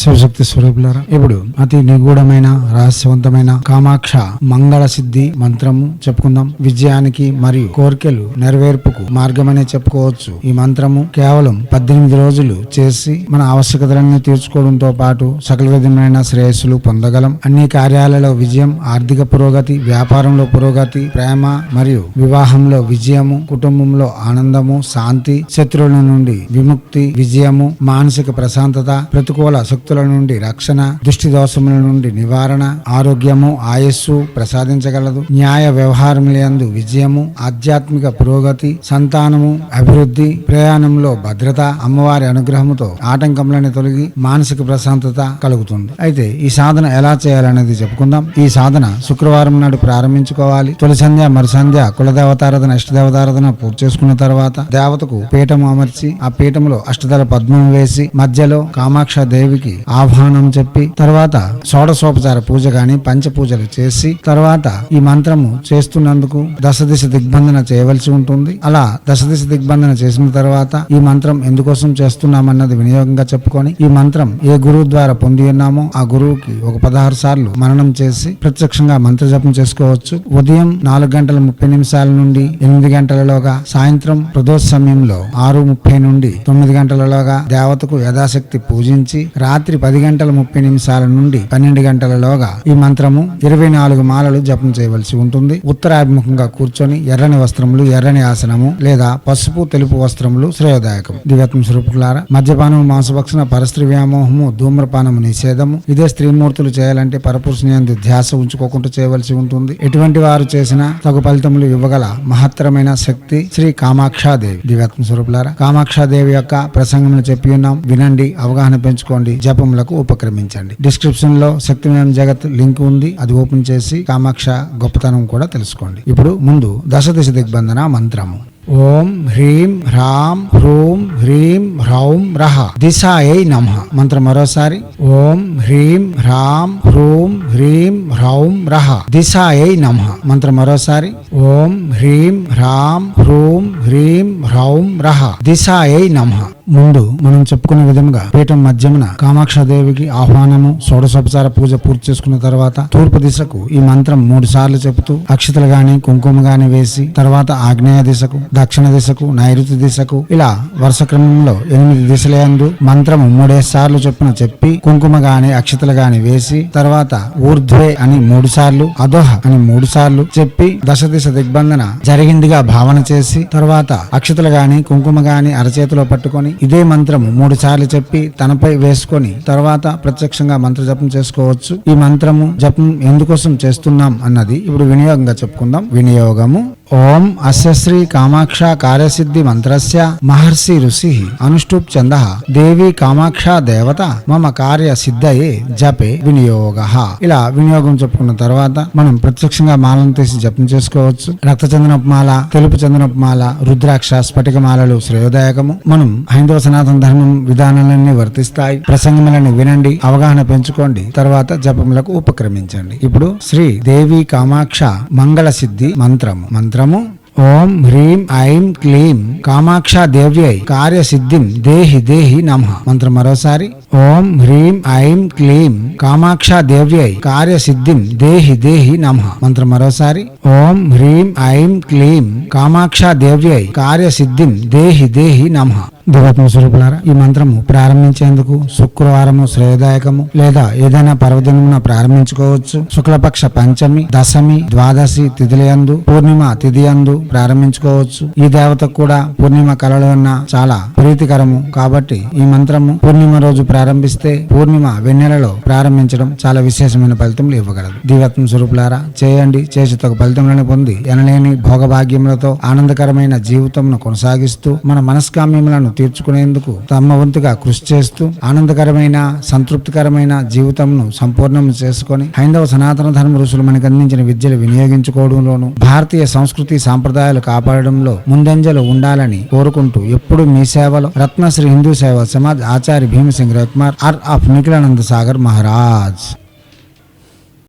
శివశక్తి స్వరూపులారా ఇప్పుడు అతి నిగూఢమైన రహస్యవంతమైన కామాక్ష మంగళ సిద్ధి మంత్రము చెప్పుకుందాం. విజయానికి మరియు కోరికలు నెరవేర్పుకు మార్గమనే చెప్పుకోవచ్చు. ఈ మంత్రము కేవలం పద్దెనిమిది రోజులు చేసి మన ఆవశ్యకతలన్నీ తీర్చుకోవడంతో పాటు సకల విధమైన శ్రేయస్సులు పొందగలం. అన్ని కార్యాలలో విజయం ఆర్థిక పురోగతి వ్యాపారంలో పురోగతి ప్రేమ మరియు వివాహంలో విజయము కుటుంబంలో ఆనందము శాంతి శత్రువుల నుండి విముక్తి విజయము మానసిక ప్రశాంతత ప్రతికూల శక్తుల నుండి రక్షణ దృష్టి దోషముల నుండి నివారణ ఆరోగ్యము ఆయస్సు ప్రసాదించగలదు. న్యాయ వ్యవహారములందు విజయము ఆధ్యాత్మిక పురోగతి సంతానము అభివృద్ధి ప్రయాణంలో భద్రత అమ్మవారి అనుగ్రహముతో ఆటంకములను తొలగి మానసిక ప్రశాంతత కలుగుతుంది. అయితే ఈ సాధన ఎలా చేయాలనేది చెప్పుకుందాం. ఈ సాధన శుక్రవారం నాడు ప్రారంభించుకోవాలి. తొలి సంధ్య మరి సంధ్య కులదేవతారాధన ఇష్టదేవతారాధన పూర్తి చేసుకున్న తర్వాత దేవతకు పీఠం అమర్చి ఆ పీఠంలో అష్టదల పద్మం వేసి మధ్యలో కామాక్ష దేవికి ఆహ్వానం చెప్పి తర్వాత షోడశోపచార పూజ గాని పంచపూజలు చేసి తర్వాత ఈ మంత్రము చేస్తున్నందుకు దశ దిశ దిగ్బంధన చేయవలసి ఉంటుంది. అలా దశ దిశ దిగ్బంధన చేసిన తర్వాత ఈ మంత్రం ఎందుకోసం చేస్తున్నామన్నది వినియోగంగా చెప్పుకొని ఈ మంత్రం ఏ గురువు ద్వారా పొంది ఉన్నామో ఆ గురువుకి ఒక పదహారు సార్లు మననం చేసి ప్రత్యక్షంగా మంత్ర జపం చేసుకోవచ్చు. ఉదయం నాలుగు గంటల ముప్పై నిమిషాల నుండి ఎనిమిది గంటలలోగా సాయంత్రం ప్రదోష సమయంలో ఆరు ముప్పై నుండి తొమ్మిది గంటలలోగా దేవతకు యథాశక్తి పూజించి రాత్రి రాత్రి పది గంటల ముప్పై నిమిషాల నుండి పన్నెండు గంటలలోగా ఈ మంత్రము ఇరవై నాలుగు మాలలు జపం చేయవలసి ఉంటుంది. ఉత్తరాభిముఖంగా కూర్చొని ఎర్రని వస్త్రములు ఎర్రని ఆసనము లేదా పసుపు తెలుపు వస్త్రములు శ్రేయోదాయకం. దివ్యత్మ స్వరూపులారా మద్యపానము మాంసభక్షణ పరస్త్రీ వ్యామోహము ధూమ్రపానము నిషేధము. ఇదే స్త్రీమూర్తులు చేయాలంటే పరపురుషుని ధ్యాస ఉంచుకోకుండా చేయవలసి ఉంటుంది. ఎటువంటి వారు చేసినా తగు ఫలితములు ఇవ్వగల మహత్తరమైన శక్తి శ్రీ కామాక్షాదేవి. దివ్యాత్మ స్వరూపులారా కామాక్షాదేవి యొక్క ప్రసంగం చెప్పి ఉన్నాం. వినండి అవగాహన పెంచుకోండి. జపములకు ఉపక్రమించండి. డిస్క్రిప్షన్లో శక్తిమయం జగత్ లింక్ ఉంది. అది ఓపెన్ చేసి కామాక్ష గొప్పతనం కూడా తెలుసుకోండి. ఇప్పుడు ముందు దశ దిశ దిగ్బంధన మంత్రము. ఓం హ్రీం హ్రాం హ్రూం హ్రీం హ్రౌం రహ దిశాయై నమ. మంత్రం మరోసారి. ఓం హ్రీం హ్రాం హ్రూం హ్రీం హ్రౌం రహ దిశాయై నమ. మంత్రం మరోసారి. ఓం హ్రీం హ్రాం హ్రూం హ్రీం హ్రౌం రహ దిశాయై నమ. ముందు మనం చెప్పుకునే విధంగా పీఠం మధ్యమున కామాక్షదేవికి ఆహ్వానము షోడశోపచార పూజ పూర్తి చేసుకున్న తర్వాత తూర్పు దిశకు ఈ మంత్రం మూడు సార్లు చెబుతూ అక్షతలు గాని కుంకుమ గాని వేసి తర్వాత ఆగ్నేయ దిశకు దక్షిణ దిశకు నైరుతి దిశకు ఇలా వరుస క్రమంలో ఎనిమిది దిశలందు మంత్రము మూడేసి సార్లు చొప్పున చెప్పి కుంకుమ గాని అక్షతలు గాని వేసి తర్వాత ఊర్ధ్వే అని మూడు సార్లు అదోహ అని మూడు సార్లు చెప్పి దశ దిశ దిగ్బంధన జరిగిందిగా భావన చేసి తర్వాత అక్షతలు గాని కుంకుమ గాని అరచేతిలో పట్టుకొని ఇదే మంత్రము. మూడు సార్లు చెప్పి తనపై వేసుకొని తర్వాత ప్రత్యక్షంగా మంత్ర జపం చేసుకోవచ్చు. ఈ మంత్రము జపం ఎందుకోసం చేస్తున్నాం అన్నది ఇప్పుడు వినియోగంగా చెప్పుకుందాం. వినియోగము ఓం అస్య శ్రీ కామాక్ష కార్యసిద్ధి మంత్రస్య మహర్షి ఋషి అనుష్ఠుప్ చంద దేవి కామాక్ష దేవత మమ కార్య సిద్ధయే జపే వినియోగ. ఇలా వినియోగం చెప్పుకున్న తర్వాత మనం ప్రత్యక్షంగా మాలను తీసి జపం చేసుకోవచ్చు. రక్త చందనపు తెలుపు చందనపుమాల రుద్రాక్ష స్ఫటిక మాలలు శ్రేయోదాయకము. మనం హైందవ సనాతన ధర్మం విధానాలన్నీ వర్తిస్తాయి. ప్రసంగములను వినండి అవగాహన పెంచుకోండి తర్వాత జపములకు ఉపక్రమించండి. ఇప్పుడు శ్రీ దేవి కామాక్ష మంగళ సిద్ధి మంత్రము మంత్రము. ఓం హ్రీం ఐం క్లీం కామాక్ష దేవ్యై కార్యసిద్ధిం దేహి దేహి నమ. మంత్రం మరోసారి. ఓం హ్రీం ఐం క్లీం కామాక్ష దేవ్యై కార్యసిద్ధిం దేహి దేహి నమ. మంత్రం మరోసారి. ఓం హ్రీం ఐం క్లీం కామాక్ష దేవ్యై కార్యసిద్ధిం దేహి దేహి నమ. దివత్మ స్వరూపులారా ఈ మంత్రము ప్రారంభించేందుకు శుక్రవారము శ్రేయదాయకము లేదా ఏదైనా పర్వదినమున ప్రారంభించుకోవచ్చు. శుక్లపక్ష పంచమి దశమి ద్వాదశి తిథిలయందు పూర్ణిమ తిథియందు ప్రారంభించుకోవచ్చు. ఈ దేవతకు కూడా పూర్ణిమ కళలు ఉన్న చాలా ప్రీతికరము కాబట్టి ఈ మంత్రము పూర్ణిమ రోజు ప్రారంభిస్తే పూర్ణిమ వెన్నెలలో ప్రారంభించడం చాలా విశేషమైన ఫలితములు ఇవ్వగలదు. దివత్మ స్వరూపులారా చేయండి. చేసి తగు ఫలితములను పొంది ఎనలేని భోగభాగ్యములతో ఆనందకరమైన జీవితంను కొనసాగిస్తూ మన మనస్కామ్యములను తీర్చుకునేందుకు తమ వంతుగా కృషి చేస్తూ ఆనందకరమైన సంతృప్తికరమైన జీవితంను సంపూర్ణం చేసుకొని హైందవ సనాతన ధర్మ ఋషులు మనకు అందించిన విద్యలు వినియోగించుకోవడంలోను భారతీయ సంస్కృతి సాంప్రదాయాలు కాపాడడంలో ముందంజలు ఉండాలని కోరుకుంటూ ఎప్పుడు మీ సేవలో రత్నశ్రీ హిందూ సేవ సమాజ్ ఆచార్య భీమసింగ్ రవికుమార్ ఆర్ ఆఫ్ నిఖిలానంద సాగర్ మహారాజ్.